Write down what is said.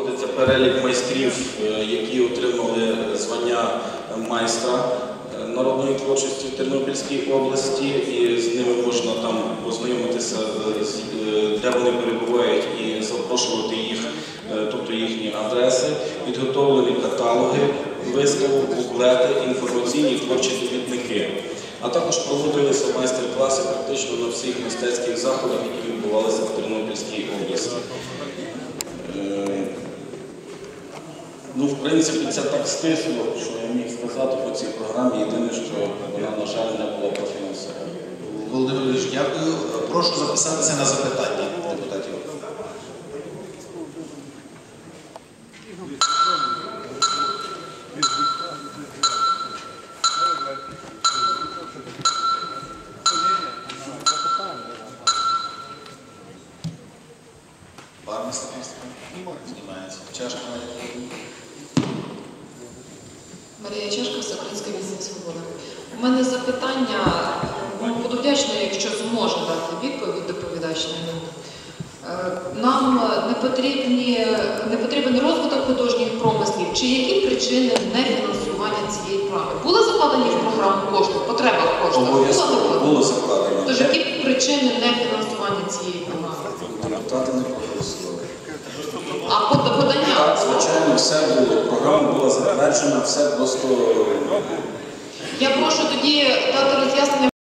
знаходиться перелік майстрів, е, які отримали звання майстра е, народної творчості в Тернопільській області, і з ними можна там познайомитися, е, де вони перебувають, і запрошувати їх, тобто їхні адреси, підготовлені каталоги, виставок, буклети, інформаційні творчі довідники. А також проводилися майстер-класи практично на всіх мистецьких заходах, які відбувалися в Тернопільській області. Ну, в принципі, це так стисло, що я міг сказати по цій програмі. Єдине, що вона, на жаль, не була профінансована. Володимир Ильич, дякую. Прошу записатися на запитання депутатів. Степанська? Знімається. Чашка. Марія Чешка, Всеукраїнська вісім Свобода. У мене запитання, ну, буду вдячна, якщо зможе дати відповідь доповідач на нього. Е, Нам не, потрібні, не потрібен розвиток художніх промислів. Чи які причини нефінансування цієї програми? Були закладені в програму кошти, потреба в коштах? Обов'язково було закладено. Тож які причини нефінансування цієї програми? Депутати не проголосували. Звичайно, все було. Програма була затверджена, все просто Я прошу тоді дати роз'яснення